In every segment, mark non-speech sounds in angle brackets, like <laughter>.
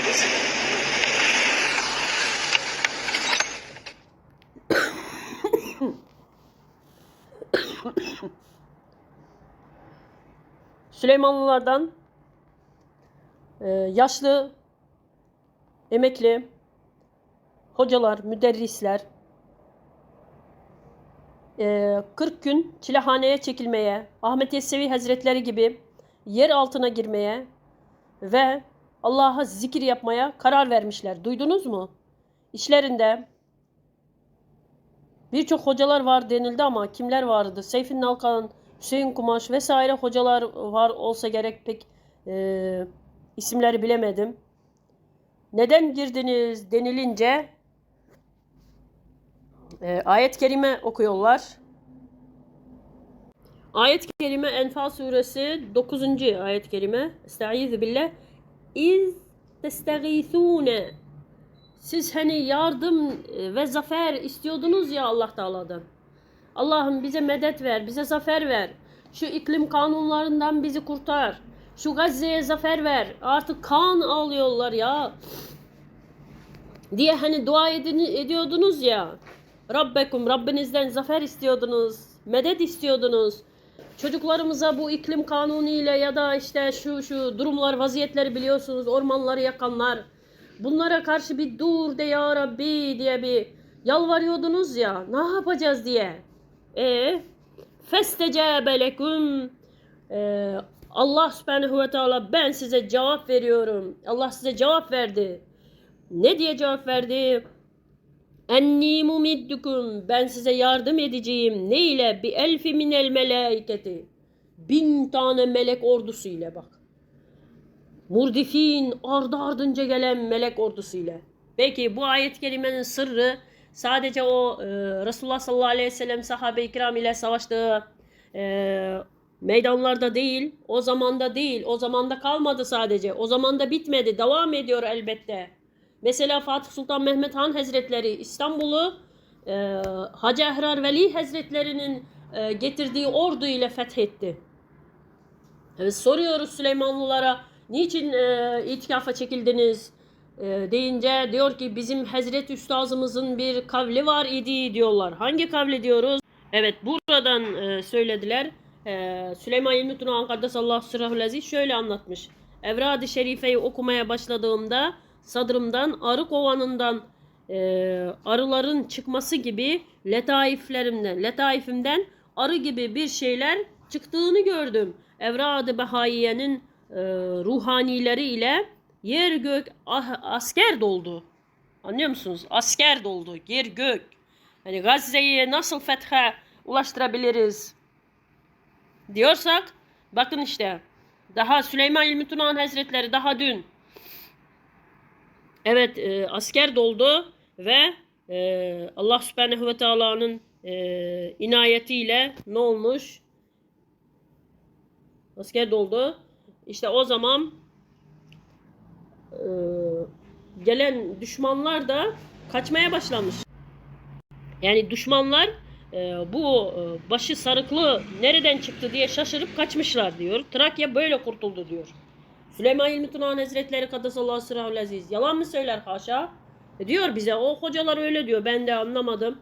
odası. Süleymanlılardan e, yaşlı, emekli hocalar, müderrisler e, 40 gün çilehaneye çekilmeye, Ahmet Yesevi Hazretleri gibi yer altına girmeye ve Allah'a zikir yapmaya karar vermişler. Duydunuz mu? İşlerinde birçok hocalar var denildi ama kimler vardı? Seyfin Nalkan, Hüseyin Kumaş vesaire hocalar var olsa gerek pek e, isimleri bilemedim. Neden girdiniz denilince e, ayet-i kerime okuyorlar. Ayet-i kerime Enfal suresi 9. ayet-i kerime. Estaizu billah. İz testagithune. Siz hani yardım e, ve zafer istiyordunuz ya Allah Teala'dan. Allah'ım bize medet ver, bize zafer ver. Şu iklim kanunlarından bizi kurtar. Şu Gazze'ye zafer ver. Artık kan ağlıyorlar ya. Diye hani dua edin, ediyordunuz ya. Rabbekum, Rabbinizden zafer istiyordunuz. Medet istiyordunuz. Çocuklarımıza bu iklim kanunu ile ya da işte şu şu durumlar, vaziyetleri biliyorsunuz. Ormanları yakanlar. Bunlara karşı bir dur de ya Rabbi diye bir yalvarıyordunuz ya. Ne yapacağız diye. E festecebe leküm e, Allah subhanehu ve teala ben size cevap veriyorum. Allah size cevap verdi. Ne diye cevap verdi? Enni mumiddukum ben size yardım edeceğim. Ne ile? Bi elfi minel melaiketi. Bin tane melek ordusu ile bak. Murdifin ardı ardınca gelen melek ordusu ile. Peki bu ayet-i kerimenin sırrı sadece o e, Resulullah sallallahu aleyhi ve sellem sahabe-i kiram ile savaştığı e, meydanlarda değil, o zamanda değil, o zamanda kalmadı sadece. O zamanda bitmedi, devam ediyor elbette. Mesela Fatih Sultan Mehmet Han Hazretleri İstanbul'u e, Hacı Ehrar Veli Hazretleri'nin e, getirdiği ordu ile fethetti. Evet, soruyoruz Süleymanlılara niçin e, itikafa çekildiniz e, deyince diyor ki bizim Hazreti Üstazımızın bir kavli var idi diyorlar. Hangi kavli diyoruz? Evet buradan e, söylediler. E, Süleyman İlmi Tunahan Kaddesallahu Sırrahul Aziz şöyle anlatmış. Evrad-ı Şerife'yi okumaya başladığımda sadrımdan arı kovanından e, arıların çıkması gibi letaiflerimden, letaifimden arı gibi bir şeyler çıktığını gördüm. Evrad-ı Behaiye'nin e, ruhanileri ile yer gök ah- asker doldu. Anlıyor musunuz? Asker doldu. Yer gök. Hani Gazze'yi nasıl fethe ulaştırabiliriz diyorsak bakın işte daha Süleyman İlmi Tunahan Hazretleri daha dün Evet e, asker doldu ve e, Allah Subhanahu ve Taala'nın e, inayetiyle ne olmuş? Asker doldu. İşte o zaman e, gelen düşmanlar da kaçmaya başlamış. Yani düşmanlar e, bu e, başı sarıklı nereden çıktı diye şaşırıp kaçmışlar diyor. Trakya böyle kurtuldu diyor. Süleyman İlmi Tunahan Hazretleri Kaddesallahu Sırrahul Aziz. Yalan mı söyler haşa? E diyor bize o hocalar öyle diyor. Ben de anlamadım.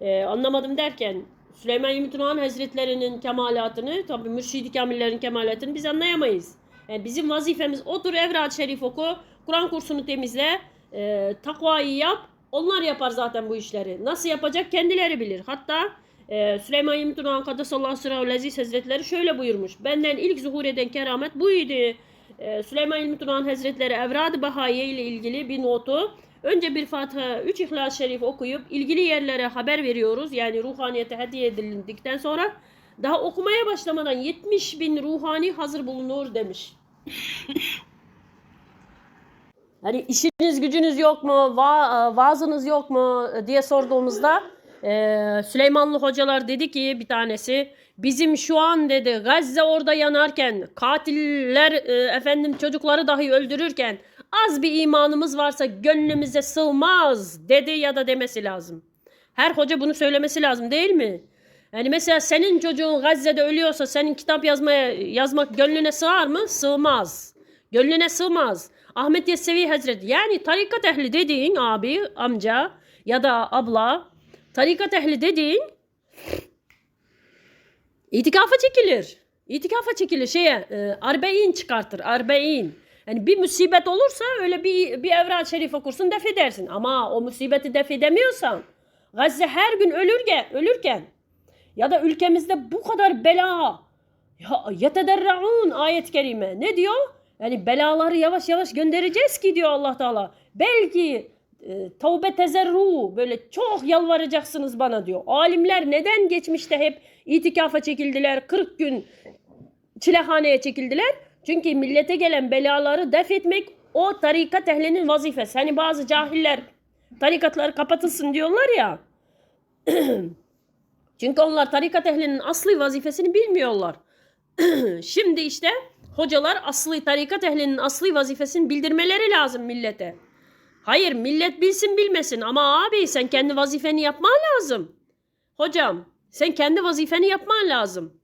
E, anlamadım derken Süleyman İlmi Tunahan Hazretleri'nin kemalatını tabi mürşidi kamillerin kemalatını biz anlayamayız. Yani bizim vazifemiz otur Evrat Şerif oku. Kur'an kursunu temizle. E, takvayı yap. Onlar yapar zaten bu işleri. Nasıl yapacak kendileri bilir. Hatta e, Süleyman İlmi Tunahan Kaddesallahu Sırrahul Aziz Hazretleri şöyle buyurmuş. Benden ilk zuhur eden keramet buydu. Ee, Süleyman İlmi Turan Hazretleri Evrad-ı Bahaye ile ilgili bir notu. Önce bir Fatiha, 3 İhlas-ı Şerif okuyup ilgili yerlere haber veriyoruz. Yani ruhaniyete hediye edildikten sonra daha okumaya başlamadan 70 bin ruhani hazır bulunur demiş. <laughs> Hani işiniz gücünüz yok mu, va- vaazınız yok mu diye sorduğumuzda e, Süleymanlı hocalar dedi ki bir tanesi bizim şu an dedi Gazze orada yanarken katiller e, efendim çocukları dahi öldürürken az bir imanımız varsa gönlümüze sığmaz dedi ya da demesi lazım. Her hoca bunu söylemesi lazım değil mi? Yani mesela senin çocuğun Gazze'de ölüyorsa senin kitap yazmaya yazmak gönlüne sığar mı? Sığmaz. Gönlüne sığmaz. Ahmet Yesevi Hazretleri. Yani tarikat ehli dediğin abi, amca ya da abla. Tarikat ehli dediğin itikafa çekilir. İtikafa çekilir şeye e, arbein çıkartır. Arbein. Yani bir musibet olursa öyle bir, bir evra şerif okursun def edersin. Ama o musibeti def edemiyorsan Gazze her gün ölürken, ölürken ya da ülkemizde bu kadar bela ya yetederraun ayet-i kerime ne diyor? Yani belaları yavaş yavaş göndereceğiz ki diyor Allah Teala. Belki e, tevbe tezerru böyle çok yalvaracaksınız bana diyor. Alimler neden geçmişte hep itikafa çekildiler 40 gün çilehaneye çekildiler? Çünkü millete gelen belaları def etmek o tarikat ehlinin vazifesi. Hani bazı cahiller tarikatları kapatılsın diyorlar ya. <clears throat> Çünkü onlar tarikat ehlinin asli vazifesini bilmiyorlar. <clears throat> Şimdi işte hocalar asli tarikat ehlinin asli vazifesini bildirmeleri lazım millete. Hayır millet bilsin bilmesin ama abi sen kendi vazifeni yapman lazım. Hocam sen kendi vazifeni yapman lazım.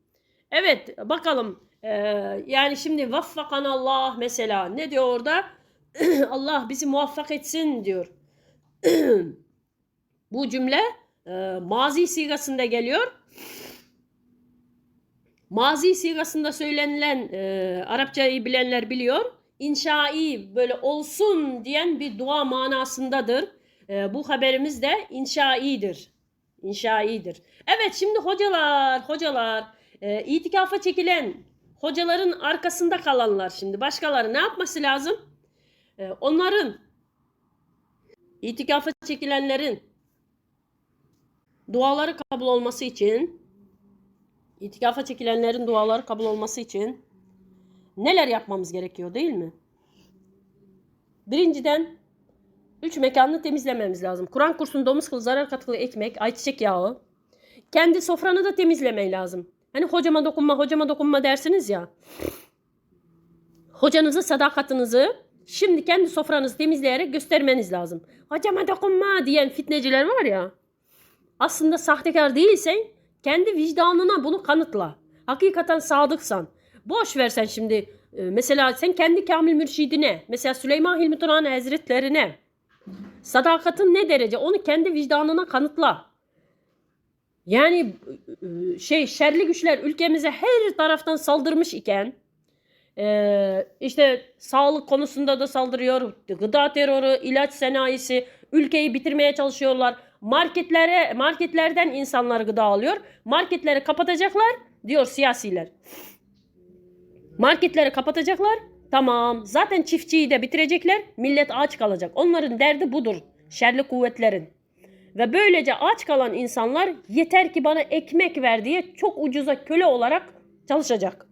Evet bakalım ee, yani şimdi vaffakan Allah mesela ne diyor orada? <clears throat> Allah bizi muvaffak etsin diyor. <clears throat> Bu cümle e, mazi sigasında geliyor. Mazi sigasında söylenilen e, Arapçayı bilenler biliyor. İnşai böyle olsun diyen bir dua manasındadır. E, bu haberimiz de inşaidir. İnşaidir. Evet şimdi hocalar, hocalar, e, itikafa çekilen hocaların arkasında kalanlar şimdi başkaları ne yapması lazım? E, onların itikafa çekilenlerin duaları kabul olması için itikafa çekilenlerin duaları kabul olması için neler yapmamız gerekiyor değil mi? Birinciden üç mekanını temizlememiz lazım. Kur'an kursunda domuz kılı, zarar katılı ekmek, ayçiçek yağı. Kendi sofranı da temizlemeyi lazım. Hani hocama dokunma, hocama dokunma dersiniz ya. Hocanızı, sadakatinizi şimdi kendi sofranızı temizleyerek göstermeniz lazım. Hocama dokunma diyen fitneciler var ya. Aslında sahtekar değilsen kendi vicdanına bunu kanıtla. Hakikaten sadıksan. Boş versen şimdi. e, Mesela sen kendi kamil mürşidine, mesela Süleyman Hilmi Turan Hazretlerine sadakatın ne derece onu kendi vicdanına kanıtla. Yani e, şey şerli güçler ülkemize her taraftan saldırmış iken e, işte sağlık konusunda da saldırıyor, gıda terörü, ilaç sanayisi ülkeyi bitirmeye çalışıyorlar. Marketlere marketlerden insanlar gıda alıyor. Marketleri kapatacaklar diyor siyasiler. Marketleri kapatacaklar. Tamam. Zaten çiftçiyi de bitirecekler. Millet aç kalacak. Onların derdi budur. Şerli kuvvetlerin. Ve böylece aç kalan insanlar yeter ki bana ekmek ver diye çok ucuza köle olarak çalışacak.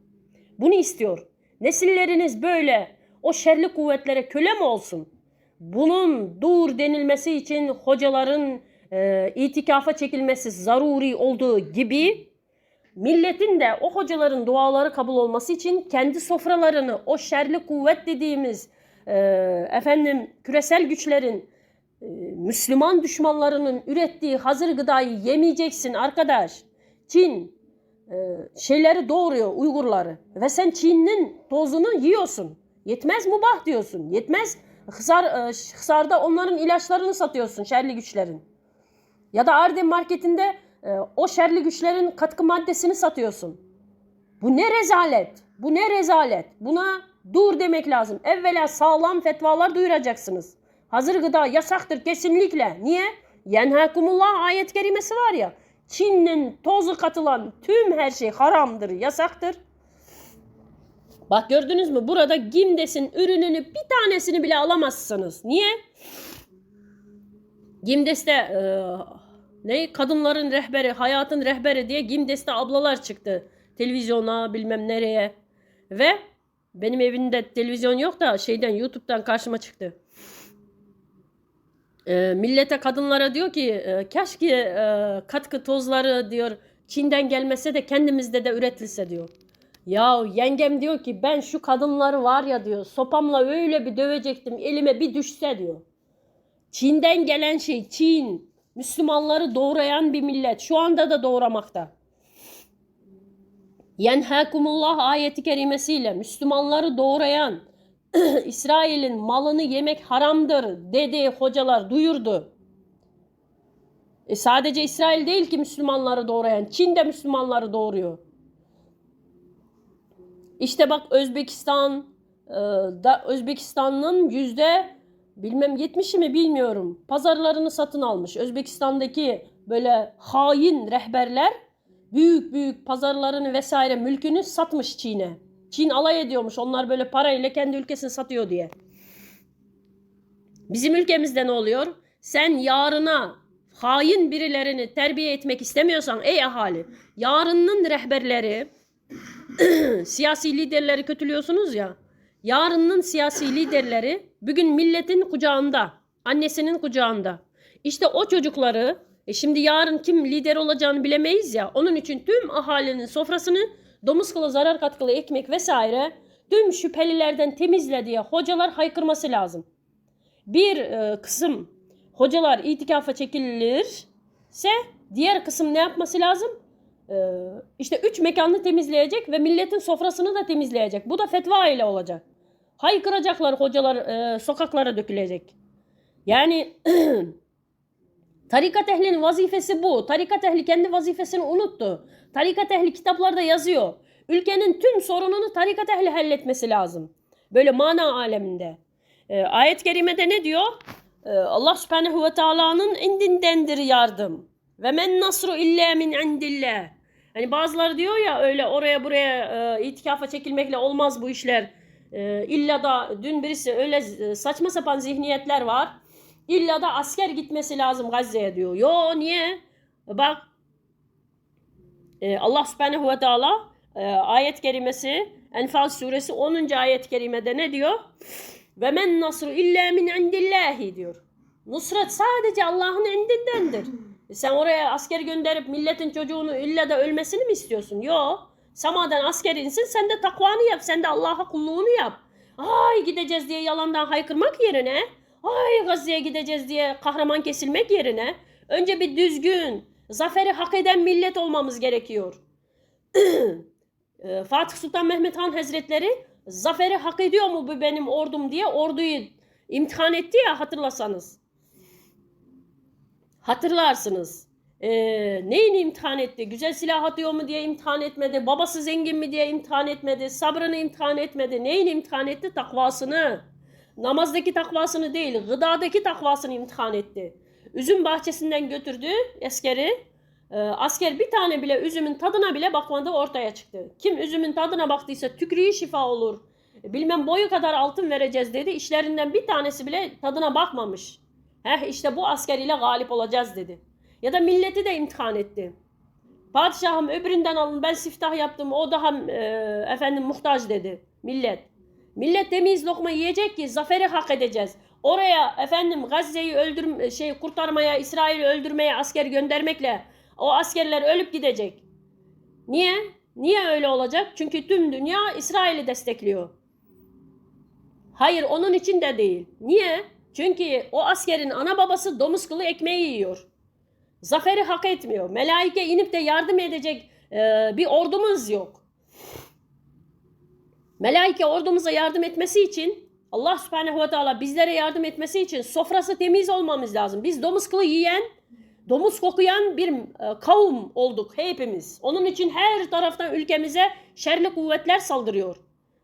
Bunu istiyor. Nesilleriniz böyle o şerli kuvvetlere köle mi olsun? Bunun dur denilmesi için hocaların e, itikafa çekilmesi zaruri olduğu gibi milletin de o hocaların duaları kabul olması için kendi sofralarını o şerli kuvvet dediğimiz e, efendim küresel güçlerin e, Müslüman düşmanlarının ürettiği hazır gıdayı yemeyeceksin arkadaş. Çin e, şeyleri doğuruyor Uygurları ve sen Çin'in tozunu yiyorsun. Yetmez mubah diyorsun. Yetmez Hısar, e, Hısar'da onların ilaçlarını satıyorsun şerli güçlerin. Ya da Arden marketinde e, o şerli güçlerin katkı maddesini satıyorsun. Bu ne rezalet. Bu ne rezalet. Buna dur demek lazım. Evvela sağlam fetvalar duyuracaksınız. Hazır gıda yasaktır kesinlikle. Niye? Yenhakumullah ayet kerimesi var ya. Çin'in tozu katılan tüm her şey haramdır, yasaktır. Bak gördünüz mü? Burada Gimdes'in ürününü bir tanesini bile alamazsınız. Niye? Gimdes'te e, ne kadınların rehberi, hayatın rehberi diye Gimdes'te ablalar çıktı. Televizyona bilmem nereye. Ve benim evimde televizyon yok da şeyden YouTube'dan karşıma çıktı. E, millete kadınlara diyor ki e, keşke e, katkı tozları diyor Çin'den gelmese de kendimizde de üretilse diyor. Ya yengem diyor ki ben şu kadınları var ya diyor sopamla öyle bir dövecektim elime bir düşse diyor. Çin'den gelen şey Çin. Müslümanları doğrayan bir millet. Şu anda da doğramakta. Yenhakumullah ayeti kerimesiyle Müslümanları doğrayan, <clears throat> İsrail'in malını yemek haramdır dedi hocalar duyurdu. E sadece İsrail değil ki Müslümanları doğrayan. Çin de Müslümanları doğuruyor. İşte bak Özbekistan e, da Özbekistan'ın yüzde bilmem 70'i mi bilmiyorum. Pazarlarını satın almış. Özbekistan'daki böyle hain rehberler büyük büyük pazarlarını vesaire mülkünü satmış Çin'e. Çin alay ediyormuş. Onlar böyle parayla kendi ülkesini satıyor diye. Bizim ülkemizde ne oluyor? Sen yarına hain birilerini terbiye etmek istemiyorsan ey ahali, yarının rehberleri, <clears throat> siyasi liderleri kötülüyorsunuz ya. Yarının siyasi liderleri bugün milletin kucağında, annesinin kucağında. İşte o çocukları, e şimdi yarın kim lider olacağını bilemeyiz ya. Onun için tüm ahalinin sofrasını domuz kılı, zarar katkılı ekmek vesaire tüm şüphelilerden temizle diye hocalar haykırması lazım. Bir e, kısım hocalar itikafa çekilirse diğer kısım ne yapması lazım? Ee, işte üç mekanını temizleyecek ve milletin sofrasını da temizleyecek. Bu da fetva ile olacak. Haykıracaklar hocalar e, sokaklara dökülecek. Yani <clears throat> tarikat ehlinin vazifesi bu. Tarikat ehli kendi vazifesini unuttu. Tarikat ehli kitaplarda yazıyor. Ülkenin tüm sorununu tarikat ehli halletmesi lazım. Böyle mana aleminde. Ee, ayet-i kerimede ne diyor? Ee, Allah subhanehu ve teala'nın indindendir yardım. Ve men nasru illa min indillah. Hani bazıları diyor ya öyle oraya buraya e, itikafa çekilmekle olmaz bu işler. E, illa da dün birisi öyle e, saçma sapan zihniyetler var. İlla da asker gitmesi lazım Gazze'ye diyor. Yo niye? Bak e, Allah subhanehu ve teala e, ayet kerimesi Enfal suresi 10. ayet kerimede ne diyor? Ve men nasru illa min indillahi diyor. Nusret sadece Allah'ın indindendir. Sen oraya asker gönderip milletin çocuğunu illa da ölmesini mi istiyorsun? Yo. Samadan asker insin sen de takvanı yap. Sen de Allah'a kulluğunu yap. Ay gideceğiz diye yalandan haykırmak yerine ay Gazze'ye gideceğiz diye kahraman kesilmek yerine önce bir düzgün, zaferi hak eden millet olmamız gerekiyor. <clears throat> E, Fatih Sultan Mehmet Han Hazretleri zaferi hak ediyor mu bu benim ordum diye orduyu imtihan etti ya hatırlasanız. Hatırlarsınız. Ee, neyini imtihan etti? Güzel silah atıyor mu diye imtihan etmedi. Babası zengin mi diye imtihan etmedi. Sabrını imtihan etmedi. Neyini imtihan etti? Takvasını. Namazdaki takvasını değil, gıdadaki takvasını imtihan etti. Üzüm bahçesinden götürdü askeri. Ee, asker bir tane bile üzümün tadına bile bakmadı ortaya çıktı. Kim üzümün tadına baktıysa tükrüğü şifa olur. Bilmem boyu kadar altın vereceğiz dedi. İşlerinden bir tanesi bile tadına bakmamış. Heh işte bu asker ile galip olacağız dedi. Ya da milleti de imtihan etti. Padişahım öbüründen alın ben siftah yaptım o daha e, efendim muhtaç dedi millet. Millet temiz lokma yiyecek ki zaferi hak edeceğiz. Oraya efendim Gazze'yi öldür şey kurtarmaya, İsrail'i öldürmeye asker göndermekle o askerler ölüp gidecek. Niye? Niye öyle olacak? Çünkü tüm dünya İsrail'i destekliyor. Hayır onun için de değil. Niye? Çünkü o askerin ana babası domuz kılı ekmeği yiyor. Zaferi hak etmiyor. Melaike inip de yardım edecek e, bir ordumuz yok. Melaike ordumuza yardım etmesi için Allah subhanehu ve teala bizlere yardım etmesi için sofrası temiz olmamız lazım. Biz domuz kılı yiyen, domuz kokuyan bir e, kavim olduk hepimiz. Onun için her taraftan ülkemize şerli kuvvetler saldırıyor.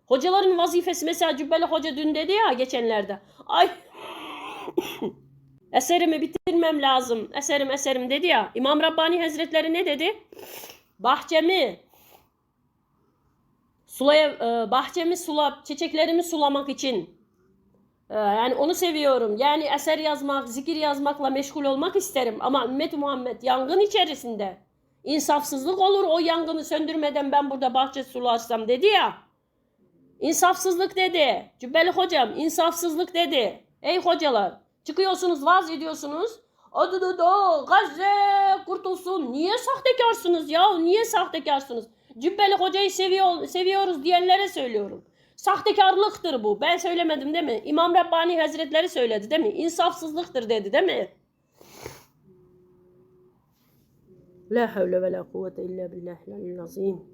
Hocaların vazifesi mesela Cübbeli Hoca dün dedi ya geçenlerde. Ay <coughs> eserimi bitirmem lazım. Eserim eserim dedi ya. İmam Rabbani Hazretleri ne dedi? Bahçemi sulaya e, bahçemi sula çiçeklerimi sulamak için e, yani onu seviyorum. Yani eser yazmak, zikir yazmakla meşgul olmak isterim ama ümmet Muhammed yangın içerisinde insafsızlık olur o yangını söndürmeden ben burada bahçe sularsam dedi ya. İnsafsızlık dedi. Cübbeli hocam insafsızlık dedi. Ey hocalar çıkıyorsunuz vaz ediyorsunuz. Adı da da Gazze kurtulsun. Niye sahtekarsınız ya? Niye sahtekarsınız? Cübbeli hocayı seviyor, seviyoruz diyenlere söylüyorum. Sahtekarlıktır bu. Ben söylemedim değil mi? İmam Rabbani Hazretleri söyledi değil mi? İnsafsızlıktır dedi değil mi? La havle ve la kuvvete illa billahil azim.